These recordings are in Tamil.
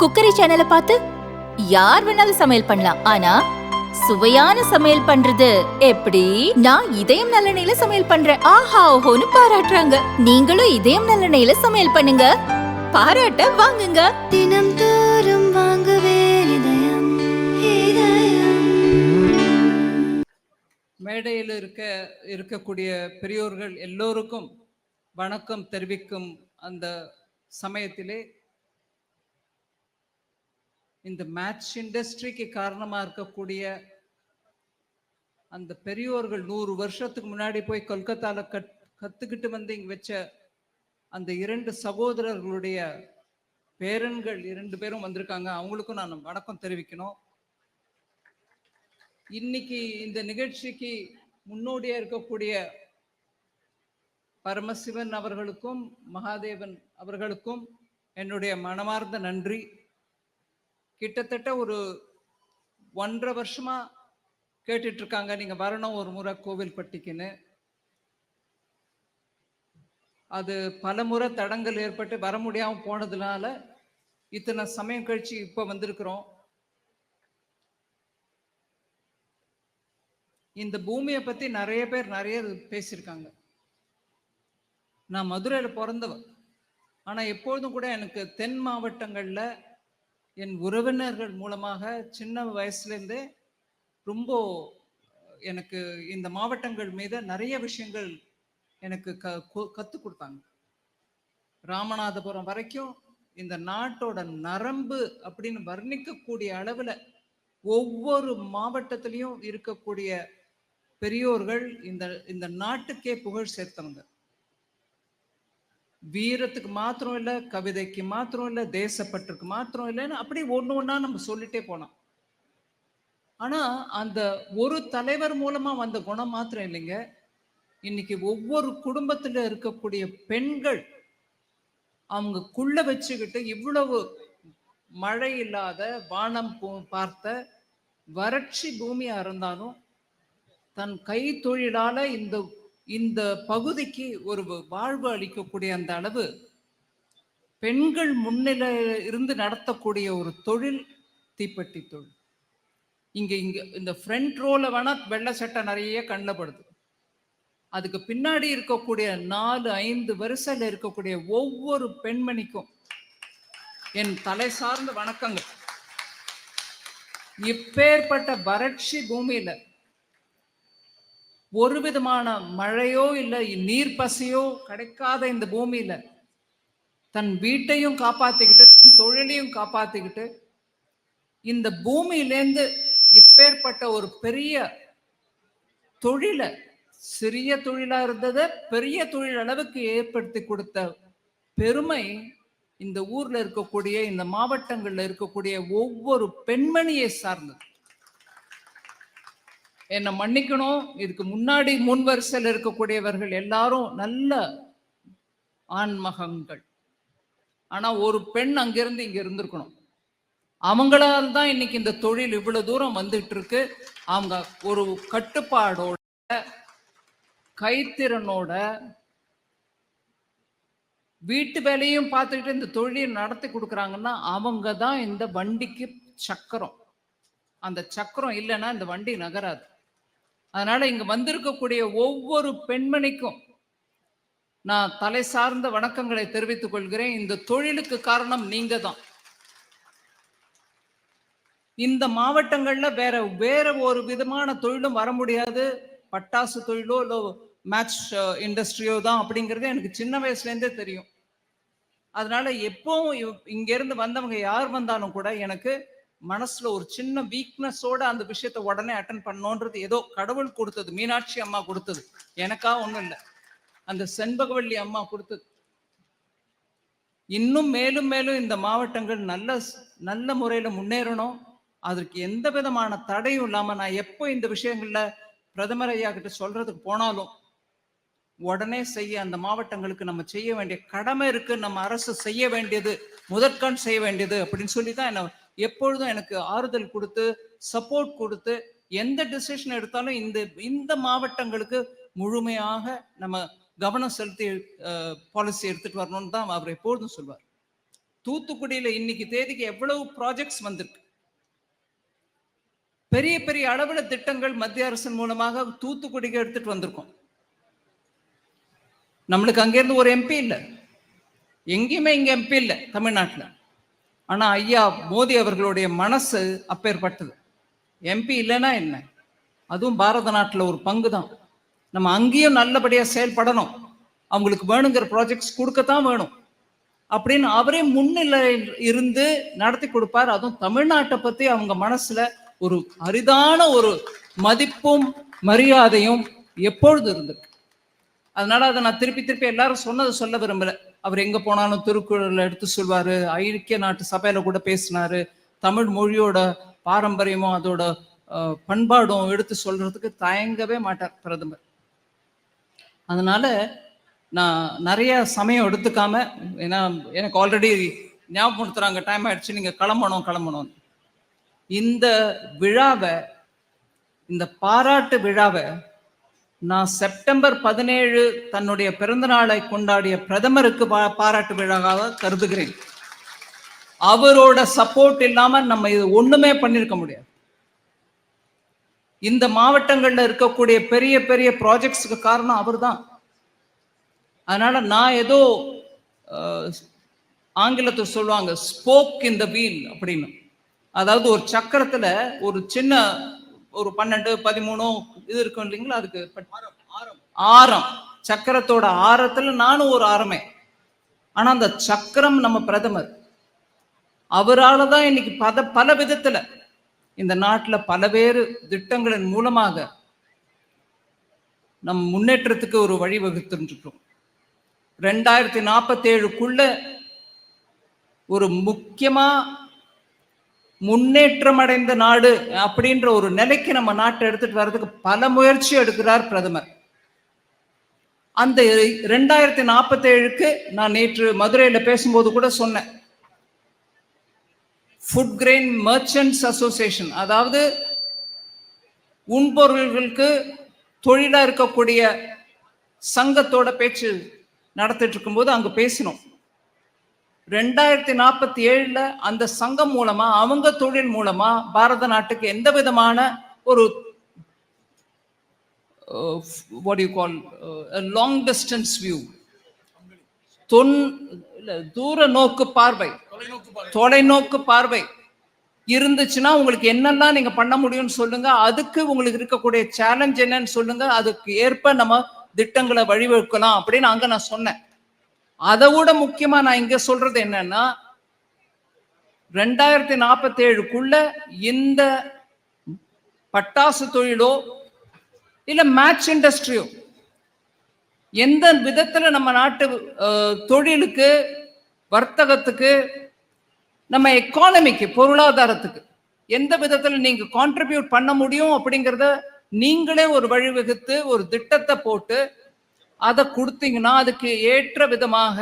குக்கரி சேனலை பார்த்து யார் வேணாலும் சமையல் பண்ணலாம். ஆனா சுவையான சமையல் பண்றது எப்படி? நான் இதயம் நல்லெண்ணெயில சமையல் பண்றேன். ஆஹா ஓஹோன்னு பாராட்டுறாங்க. நீங்களும் இதயம் நல்லெண்ணெயில சமையல் பண்ணுங்க. பாராட்ட வாங்குங்க. தினம் தோறும் வாங்குவே இதயம் இதயம். மேடையில் இருக்க இருக்கக்கூடிய பெரியோர்கள் எல்லோருக்கும் வணக்கம் தெரிவிக்கும் அந்த சமயத்திலே இந்த மேட்ச் இண்டஸ்ட்ரிக்கு காரணமாக இருக்கக்கூடிய அந்த பெரியோர்கள் நூறு வருஷத்துக்கு முன்னாடி போய் கொல்கத்தாவில் கத் கற்றுக்கிட்டு வந்து இங்கே வச்ச அந்த இரண்டு சகோதரர்களுடைய பேரன்கள் இரண்டு பேரும் வந்திருக்காங்க. அவங்களுக்கும் நான் வணக்கம் தெரிவிக்கணும். இன்னைக்கு இந்த நிகழ்ச்சிக்கு முன்னோடியா இருக்கக்கூடிய பரமசிவன் அவர்களுக்கும் மகாதேவன் அவர்களுக்கும் என்னுடைய மனமார்ந்த நன்றி. கிட்டத்தட்ட ஒரு ஒன்றரை வருஷமா கேட்டுட்டு இருக்காங்க நீங்க வரணும் ஒரு முறை கோவில்பட்டிக்குன்னு. அது பல முறை தடங்கள் ஏற்பட்டு வர முடியாம போனதுனால இத்தனை சமயம் கழிச்சு இப்ப வந்திருக்கிறோம். இந்த பூமியை பத்தி நிறைய பேர் நிறைய பேசியிருக்காங்க. நான் மதுரையில் பிறந்தவன் ஆனால் எப்பொழுதும் கூட எனக்கு தென் மாவட்டங்களில் என் உறவினர்கள் மூலமாக சின்ன வயசுலேருந்தே ரொம்ப எனக்கு இந்த மாவட்டங்கள் மீது நிறைய விஷயங்கள் எனக்கு க கற்றுக் கொடுத்தாங்க. ராமநாதபுரம் வரைக்கும் இந்த நாட்டோட நரம்பு அப்படின்னு வர்ணிக்கக்கூடிய அளவில் ஒவ்வொரு மாவட்டத்திலையும் இருக்கக்கூடிய பெரியோர்கள் இந்த இந்த நாட்டுக்கே புகழ் சேர்த்தவங்க. வீரத்துக்கு மாத்திரம் இல்ல கவிதைக்கு மாத்திரம் இல்ல தேசப்பற்றுக்கு மாத்திரம் இல்லைன்னு அப்படி ஒன்று ஒன்றா நம்ம சொல்லிட்டே போனோம். ஆனா அந்த ஒரு தலைவர் மூலமா வந்த குணம் மாத்திரம் இல்லைங்க. இன்னைக்கு ஒவ்வொரு குடும்பத்துல இருக்கக்கூடிய பெண்கள் அவங்கக்குள்ள வச்சுக்கிட்டு இவ்வளவு மழை இல்லாத வானம் பார்த்த வறட்சி பூமியா இருந்தாலும் தன் கை தொழிலால இந்த இந்த பகுதிக்கு ஒரு வாழ்வு அளிக்கக்கூடிய அந்த அளவு பெண்கள் முன்னிலையில் இருந்து நடத்தக்கூடிய ஒரு தொழில் தீப்பெட்டி தொழில். இங்க இங்க இந்த ஃப்ரண்ட் ரோல வேணா வெள்ளை சட்டை நிறைய கண்ணில் படுது. அதுக்கு பின்னாடி இருக்கக்கூடிய நாலு ஐந்து வரிசையில் இருக்கக்கூடிய ஒவ்வொரு பெண்மணிக்கும் என் தலை சார்ந்த வணக்கங்கள். இப்பேற்பட்ட வறட்சி பூமியில ஒரு விதமான மழையோ இல்லை நீர் பசியோ கிடைக்காத இந்த பூமியில தன் வீட்டையும் காப்பாத்திக்கிட்டு தன் தொழிலையும் காப்பாத்திக்கிட்டு இந்த பூமியிலேருந்து இப்பேற்பட்ட ஒரு பெரிய தொழிலை சிறிய தொழிலா இருந்ததை பெரிய தொழில் அளவுக்கு ஏற்படுத்தி கொடுத்த பெருமை இந்த ஊர்ல இருக்கக்கூடிய இந்த மாவட்டங்கள்ல இருக்கக்கூடிய ஒவ்வொரு பெண்மணியை சார்ந்தது. என்னை மன்னிக்கணும். இதுக்கு முன்னாடி முன் வரிசையில் இருக்கக்கூடியவர்கள் எல்லாரும் நல்ல ஆண்மகங்கள் ஆனா ஒரு பெண் அங்கிருந்து இங்க இருந்திருக்கணும். அவங்களால தான் இன்னைக்கு இந்த தொழில் இவ்வளவு தூரம் வந்துட்டு இருக்கு. அவங்க ஒரு கட்டுப்பாடோட கைத்திறனோட வீட்டு வேலையும் பார்த்துக்கிட்டு இந்த தொழிலை நடத்தி கொடுக்குறாங்கன்னா அவங்க தான் இந்த வண்டிக்கு சக்கரம். அந்த சக்கரம் இல்லைன்னா இந்த வண்டி நகராது. அதனால இங்க வந்திருக்கக்கூடிய ஒவ்வொரு பெண்மணிக்கும் நான் தலை சார்ந்த வணக்கங்களை தெரிவித்துக் கொள்கிறேன். இந்த தொழிலுக்கு காரணம் நீங்க தான் இந்த மாவட்டங்கள்ல வேற வேற ஒரு விதமான தொழிலும் வர முடியாது. பட்டாசு தொழிலோ இல்லை மேட்ச் இண்டஸ்ட்ரியோ தான் அப்படிங்கிறது எனக்கு சின்ன வயசுலேருந்தே தெரியும். அதனால எப்பவும் இவ்- வந்தவங்க யார் வந்தாலும் கூட எனக்கு மனசுல ஒரு சின்ன வீக்னஸோட அந்த விஷயத்த உடனே அட்டன் பண்ணோன்றது ஏதோ கடவுள் கொடுத்தது மீனாட்சி அம்மா கொடுத்தது. எனக்கா ஒண்ணும் இல்லை. அந்த செண்பகவல்லி அம்மா கொடுத்தது. இன்னும் மேலும் மேலும் இந்த மாவட்டங்கள் நல்ல நல்ல முறையில முன்னேறணும். அதற்கு எந்த விதமான தடையும் இல்லாம நான் எப்போ இந்த விஷயங்கள்ல பிரதமர் ஐயா கிட்ட சொல்றதுக்கு போனாலும் உடனே செய்ய அந்த மாவட்டங்களுக்கு நம்ம செய்ய வேண்டிய கடமை இருக்கு. நம்ம அரசு செய்ய வேண்டியது முதற்கண் செய்ய வேண்டியது அப்படின்னு சொல்லி தான் என்ன எப்பொழுதும் எனக்கு ஆறுதல் கொடுத்து சப்போர்ட் கொடுத்து எந்த டிசிஷன் எடுத்தாலும் இந்த இந்த மாவட்டங்களுக்கு முழுமையாக நம்ம கவனம் செலுத்தி பாலிசி எடுத்துட்டு வரணும்னு தான் அவர் எப்பொழுதும் சொல்வார். தூத்துக்குடியில இன்னைக்கு தேதிக்கு எவ்வளவு ப்ராஜெக்ட்ஸ் வந்திருக்கு? பெரிய பெரிய அளவுல திட்டங்கள் மத்திய அரசின் மூலமாக தூத்துக்குடிக்கு எடுத்துட்டு வந்திருக்கோம். நம்மளுக்கு அங்கேருந்து ஒரு எம்பி இல்லை. எங்கேயுமே இங்க எம்பி இல்லை தமிழ்நாட்டில். ஆனால் ஐயா மோடி அவர்களுடைய மனசு அப்பேற்பட்டது. எம்பி இல்லைன்னா என்ன? அதுவும் பாரத நாட்டில் ஒரு பங்கு தான் நம்ம அங்கேயும் நல்லபடியாக செயல்படணும். அவங்களுக்கு வேணுங்கிற ப்ராஜெக்ட்ஸ் கொடுக்கத்தான் வேணும். அப்படின்னு அவரே முன்னிலையில் இருந்து நடத்தி கொடுப்பார். அதுவும் தமிழ்நாட்டை பற்றி அவங்க மனசில் ஒரு அரிதான ஒரு மதிப்பும் மரியாதையும் எப்பொழுது இருந்திருக்கு? அதனால அதை நான் திருப்பி திருப்பி எல்லாரும் சொன்னதை சொல்ல விரும்பலை. அவர் எங்க போனாலும் திருக்குறள் எடுத்து சொல்வாரு. ஐக்கிய நாட்டு சபையில கூட பேசினாரு. தமிழ் மொழியோட பாரம்பரியமும் அதோட பண்பாடும் எடுத்து சொல்றதுக்கு தயங்கவே மாட்டார் பிரதமர். அதனால நான் நிறைய சமயம் எடுத்துக்காம ஏன்னா எனக்கு ஆல்ரெடி ஞாபகப்படுத்துறாங்க டைம் ஆயிடுச்சு நீங்க கிளம்பணும் கிளம்பணும் இந்த விழாவை இந்த பாராட்டு விழாவை நான் செப்டம்பர் பதினேழு தன்னுடைய பிறந்தநாளை கொண்டாடிய பிரதமருக்கு பா- பாராட்டு விழாவாக கருதுகிறேன். அவரோட சப்போர்ட் இல்லாம நம்ம இது ஒண்ணுமே பண்ணிருக்க முடியாது. இந்த மாவட்டங்கள்ல இருக்கக்கூடிய பெரிய பெரிய ப்ராஜெக்ட்ஸ்க்கு காரணம் அவர்தான். அதனால நான் ஏதோ ஆங்கிலத்தில் சொல்லுவாங்க ஸ்போக் இன் த வீல் அப்படின்னு. அதாவது ஒரு சக்கரத்துல ஒரு சின்ன ஒரு பன்னெண்டு பதிமூணு இது இருக்கும் இல்லைங்களா அதுக்கு ஆரம் சக்கரத்தோட ஆரத்துல நானும் ஒரு ஆரமே. ஆனா அந்த சக்கரம் நம்ம பிரதமர். அவரால தான் இன்னைக்கு பத பல விதத்துல இந்த நாட்டுல பலவேறு திட்டங்களின் மூலமாக நம் முன்னேற்றத்துக்கு ஒரு வழி வகுத்துருக்கோம் ரெண்டாயிரத்தி நாற்பத்தி ஏழுக்குள்ள ஒரு முக்கியமா முன்னேற்றம் அடைந்த நாடு அப்படின்ற ஒரு நிலைக்கு நம்ம நாட்டை எடுத்துட்டு வர்றதுக்கு பல முயற்சி எடுக்கிறார் பிரதமர். அந்த ரெண்டாயிரத்தி நாற்பத்தி ஏழுக்கு நான் நேற்று மதுரையில பேசும்போது கூட சொன்னேன். ஃபுட் கிரெயின் மர்ச்சன்ட்ஸ் அசோசியேஷன் அதாவது உண்பொருள்களுக்கு தொழிலா இருக்கக்கூடிய சங்கத்தோட பேச்சு நடத்திட்டு இருக்கும்போது அங்க பேசினோம். ரெண்டாயிரத்தி நாற்பத்தி ஏழுல அந்த சங்கம் மூலமா அவங்க தொழில் மூலமா பாரத நாட்டுக்கு எந்த விதமான ஒரு what you call long distance view தொன் தூர நோக்கு பார்வை. தொலைநோக்கு பார்வை. இருந்துச்சுன்னா உங்களுக்கு என்னெல்லாம் நீங்க பண்ண முடியும்னு சொல்லுங்க. அதுக்கு உங்களுக்கு இருக்கக்கூடிய சேலஞ்ச் என்னன்னு சொல்லுங்க. அதுக்கு ஏற்ப நம்ம திட்டங்களை வழிவகுக்கலாம் அப்படின்னு அங்க நான் சொன்னேன். அதை விட முக்கியமா நான் இங்க சொல்றது என்னன்னா ரெண்டாயிரத்தி நாற்பத்தி ஏழுக்குள்ள இந்த பட்டாசு தொழிலோ இல்ல மேட்ச் இண்டஸ்ட்ரியோ எந்த விதத்துல நம்ம நாட்டு தொழிலுக்கு வர்த்தகத்துக்கு நம்ம எக்கானமிக்கு பொருளாதாரத்துக்கு எந்த விதத்துல நீங்க கான்ட்ரிபியூட் பண்ண முடியும் அப்படிங்கிறத நீங்களே ஒரு வழிவகுத்து ஒரு திட்டத்தை போட்டு அதை கொடுத்தீங்கன்னா அதுக்கு ஏற்ற விதமாக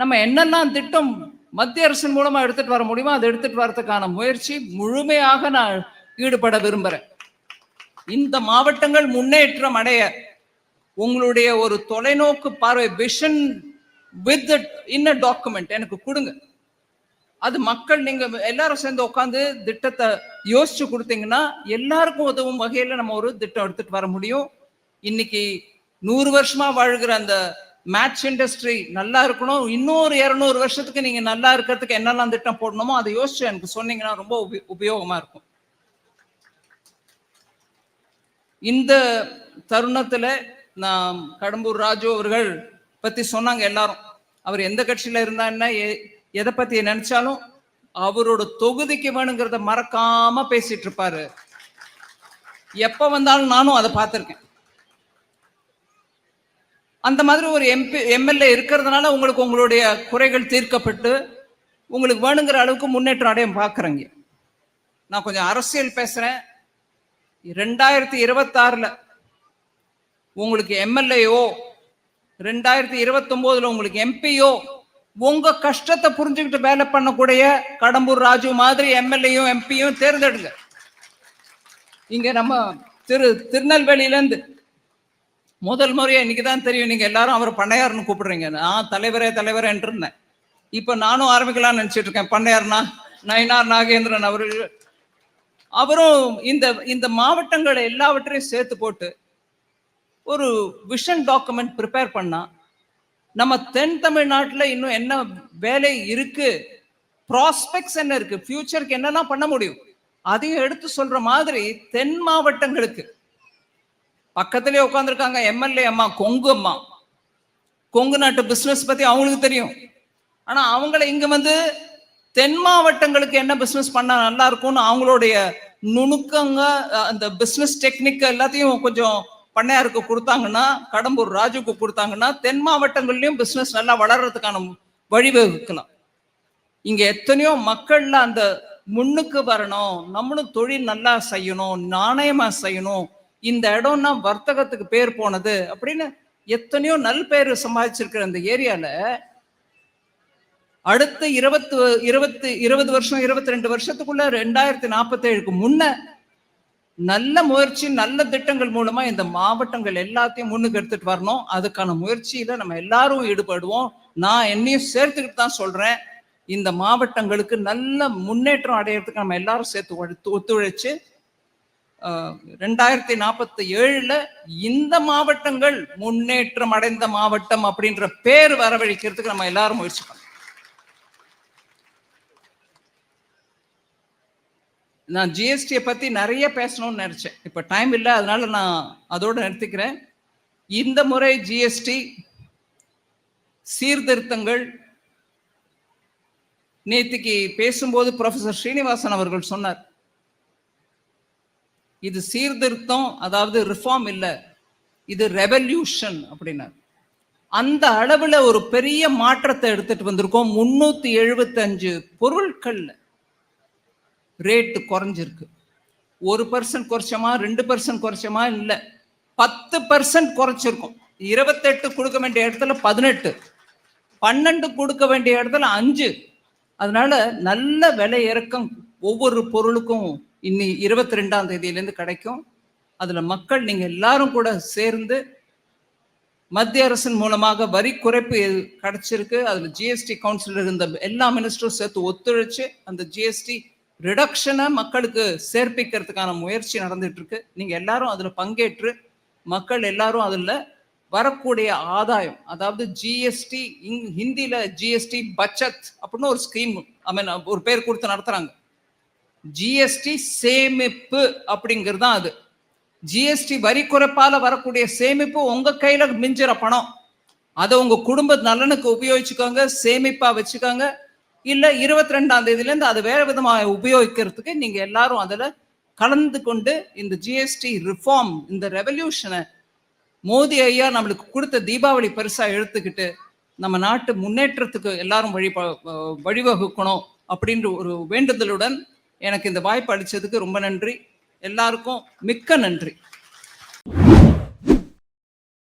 நம்ம என்னெல்லாம் திட்டம் மத்திய அரசின் மூலமா எடுத்துட்டு வர முடியுமோ அதை எடுத்துட்டு வரதுக்கான முயற்சி முழுமையாக நான் ஈடுபட விரும்புறேன். இந்த மாவட்டங்கள் முன்னேற்றம் அடைய உங்களுடைய ஒரு தொலைநோக்கு பார்வை விஷன் வித் இன்ன டாக்குமெண்ட் எனக்கு கொடுங்க. அது மக்கள் நீங்க எல்லாரும் சேர்ந்து உட்காந்து திட்டத்தை யோசிச்சு கொடுத்தீங்கன்னா எல்லாருக்கும் உதவும் வகையில நம்ம ஒரு திட்டம் எடுத்துட்டு வர முடியும். இன்னைக்கு நூறு வருஷமா வாழ்கிற அந்த மேட்ச் இண்டஸ்ட்ரி நல்லா இருக்கணும். இன்னொரு இரநூறு வருஷத்துக்கு நீங்க நல்லா இருக்கிறதுக்கு என்னெல்லாம் திட்டம் போடணுமோ அதை யோசிச்சு எனக்கு சொன்னீங்கன்னா ரொம்ப உப- உபயோகமா இருக்கும். இந்த தருணத்துல நான் கடம்பூர் ராஜு அவர்கள் பத்தி சொன்னாங்க எல்லாரும். அவர் எந்த கட்சியில இருந்தா என்ன எ- எதை பத்தி நினைச்சாலும் அவரோட தொகுதிக்கு வேணுங்கிறத மறக்காம பேசிட்டு இருப்பாரு. எப்ப வந்தாலும் நானும் அதை பார்த்திருக்கேன். அந்த மாதிரி ஒரு எம்பி எம்எல்ஏ இருக்கிறதுனால உங்களுக்கு உங்களுடைய குறைகள் தீர்க்கப்பட்டு உங்களுக்கு வேணுங்கிற அளவுக்கு முன்னேற்றம் அடையும் பார்க்குறேங்க நான் கொஞ்சம் அரசியல் பேசுகிறேன் ரெண்டாயிரத்தி இருபத்தாறில் உங்களுக்கு எம்எல்ஏயோ ரெண்டாயிரத்தி இருபத்தொம்போதில் உங்களுக்கு எம்பியோ உங்க கஷ்டத்தை புரிஞ்சுக்கிட்டு வேலை பண்ணக்கூடிய கடம்பூர் ராஜு மாதிரி எம்எல்ஏயும் எம்பியும் தேர்ந்தெடுங்க. இங்க நம்ம திரு திருநெல்வேலியிலேருந்து முதல் முறையா இன்னைக்கு தான் தெரியும். நீங்க எல்லாரும் அவர் பண்ணையார்னு கூப்பிடுறீங்க. நான் தலைவரே தலைவரேன்னு இருந்தேன் இப்ப நானும் ஆரம்பிக்கலாம்னு நினைச்சிட்டு இருக்கேன். பண்ணையார்னா நயினார் நாகேந்திரன் அவர்கள். அவரும் இந்த இந்த மாவட்டங்களை எல்லாவற்றையும் சேர்த்து போட்டு ஒரு விஷன் டாக்குமெண்ட் ப்ரிப்பேர் பண்ணா நம்ம தென் தமிழ்நாட்டில் இன்னும் என்ன வேலை இருக்கு? ப்ராஸ்பெக்ட்ஸ் என்ன இருக்கு? ஃபியூச்சருக்கு என்னெல்லாம் பண்ண முடியும்? அதையும் எடுத்து சொல்ற மாதிரி தென் மாவட்டங்களுக்கு பக்கத்திலே உட்காந்துருக்காங்க எம்எல்ஏ அம்மா கொங்கு அம்மா. கொங்கு நாட்டு பிசினஸ் பத்தி அவங்களுக்கு தெரியும். ஆனா அவங்கள இங்க வந்து தென் மாவட்டங்களுக்கு என்ன பிசினஸ் பண்ணா நல்லா இருக்கும்னு அவங்களுடைய நுணுக்கங்க அந்த பிசினஸ் டெக்னிக் எல்லாத்தையும் கொஞ்சம் பண்ணையாருக்கு கொடுத்தாங்கன்னா கடம்பூர் ராஜுக்கு கொடுத்தாங்கன்னா தென் மாவட்டங்கள்லயும் பிசினஸ் நல்லா வளர்றதுக்கான வழிவகுக்கலாம் இங்க எத்தனையோ மக்கள்ல அந்த முன்னுக்கு வரணும் நம்மளும் தொழில் நல்லா செய்யணும் நாணயமா செய்யணும் இந்த இடம்னா வர்த்தகத்துக்கு பேர் போனது அப்படின்னு எத்தனையோ நல் பெயர் சம்பாதிச்சிருக்கிற அந்த ஏரியால அடுத்த இருபத்து இருபத்து இருபது வருஷம் இருபத்தி ரெண்டு வருஷத்துக்குள்ள ரெண்டாயிரத்தி நாற்பத்தி ஏழுக்கு முன்ன நல்ல முயற்சி நல்ல திட்டங்கள் மூலமா இந்த மாவட்டங்கள் எல்லாத்தையும் முன்னுக்கு எடுத்துட்டு வரணும். அதுக்கான முயற்சியில நம்ம எல்லாரும் ஈடுபடுவோம். நான் என்னையும் சேர்த்துக்கிட்டு தான் சொல்றேன். இந்த மாவட்டங்களுக்கு நல்ல முன்னேற்றம் அடையிறதுக்கு நம்ம எல்லாரும் சேர்த்து ஒத்துழைச்சு ரெண்டாயிரத்தி நாற்பத்தி ஏழுல இந்த மாவட்டங்கள் முன்னேற்றம் அடைந்த மாவட்டம் அப்படின்ற பேர் வரவழைக்கிறதுக்கு நம்ம எல்லாரும் முயற்சி பண்ணணும். நான் ஜிஎஸ்டியை பத்தி நிறைய பேசணும்னு நினைச்சேன். இப்ப டைம் இல்லை அதனால நான் அதோட நிறுத்திக்கிறேன். இந்த முறை ஜிஎஸ்டி சீர்திருத்தங்கள் நேத்திக்கு பேசும்போது ப்ரொஃபசர் ஸ்ரீனிவாசன் அவர்கள் சொன்னார். இது சீர்திருத்தம் அதாவது ரிஃபார்ம் இல்லை. இது ரெவல்யூஷன் அப்படின்னார். அந்த அளவில் ஒரு பெரிய மாற்றத்தை எடுத்துட்டு வந்திருக்கோம். முன்னூத்தி எழுபத்தஞ்சு பொருட்கள்ல ரேட்டு குறைஞ்சிருக்கு. ஒரு பர்சன்ட் குறைச்சோமா ரெண்டு பர்சன்ட் குறைச்சோமா இல்லை. பத்து பர்சன்ட் குறைச்சிருக்கோம். இருபத்தெட்டு கொடுக்க வேண்டிய இடத்துல பதினெட்டு. பன்னெண்டு கொடுக்க வேண்டிய இடத்துல அஞ்சு. அதனால நல்ல விலை இறக்கம் ஒவ்வொரு பொருளுக்கும் இன்னி இருபத்தி ரெண்டாம் தேதியிலேருந்து கிடைக்கும். அதில் மக்கள் நீங்கள் எல்லாரும் கூட சேர்ந்து மத்திய அரசின் மூலமாக வரி குறைப்பு கிடைச்சிருக்கு. அதில் ஜிஎஸ்டி கவுன்சில் இருந்த எல்லா மினிஸ்டரும் சேர்த்து ஒத்துழைச்சு அந்த ஜிஎஸ்டி ரிடக்ஷனை மக்களுக்கு சேர்ப்பிக்கிறதுக்கான முயற்சி நடந்துட்டு இருக்கு நீங்கள் எல்லாரும் அதில் பங்கேற்று மக்கள் எல்லாரும் அதில் வரக்கூடிய ஆதாயம் அதாவது ஜிஎஸ்டி இங் ஹிந்தியில் ஜிஎஸ்டி பச்சத் அப்படின்னு ஒரு ஸ்கீம் ஐ மீன் ஒரு பேர் கொடுத்து நடத்துகிறாங்க ஜிஎஸ்டி சேமிப்பு அப்படிங்கிறது தான் அது ஜிஎஸ்டி வரி குறைப்பால வரக்கூடிய சேமிப்பு உங்க கையில மிஞ்சுற பணம். அதை உங்க குடும்ப நலனுக்கு உபயோகிச்சுக்கோங்க சேமிப்பா வச்சுக்கோங்க. இல்ல இருபத்தி ரெண்டாம் தேதியில இருந்து அது வேற விதமாக உபயோகிக்கிறதுக்கு நீங்க எல்லாரும் அதுல கலந்து கொண்டு இந்த ஜிஎஸ்டி ரிஃபார்ம் இந்த ரெவல்யூஷனை மோடி ஐயா நம்மளுக்கு கொடுத்த தீபாவளி பரிசா எடுத்துக்கிட்டு நம்ம நாட்டு முன்னேற்றத்துக்கு எல்லாரும் வழி வழிவகுக்கணும் அப்படின்ற ஒரு வேண்டுதலுடன் எனக்கு இந்த வாய்ப்பு அளித்ததுக்கு ரொம்ப நன்றி. எல்லாருக்கும் மிக்க நன்றி.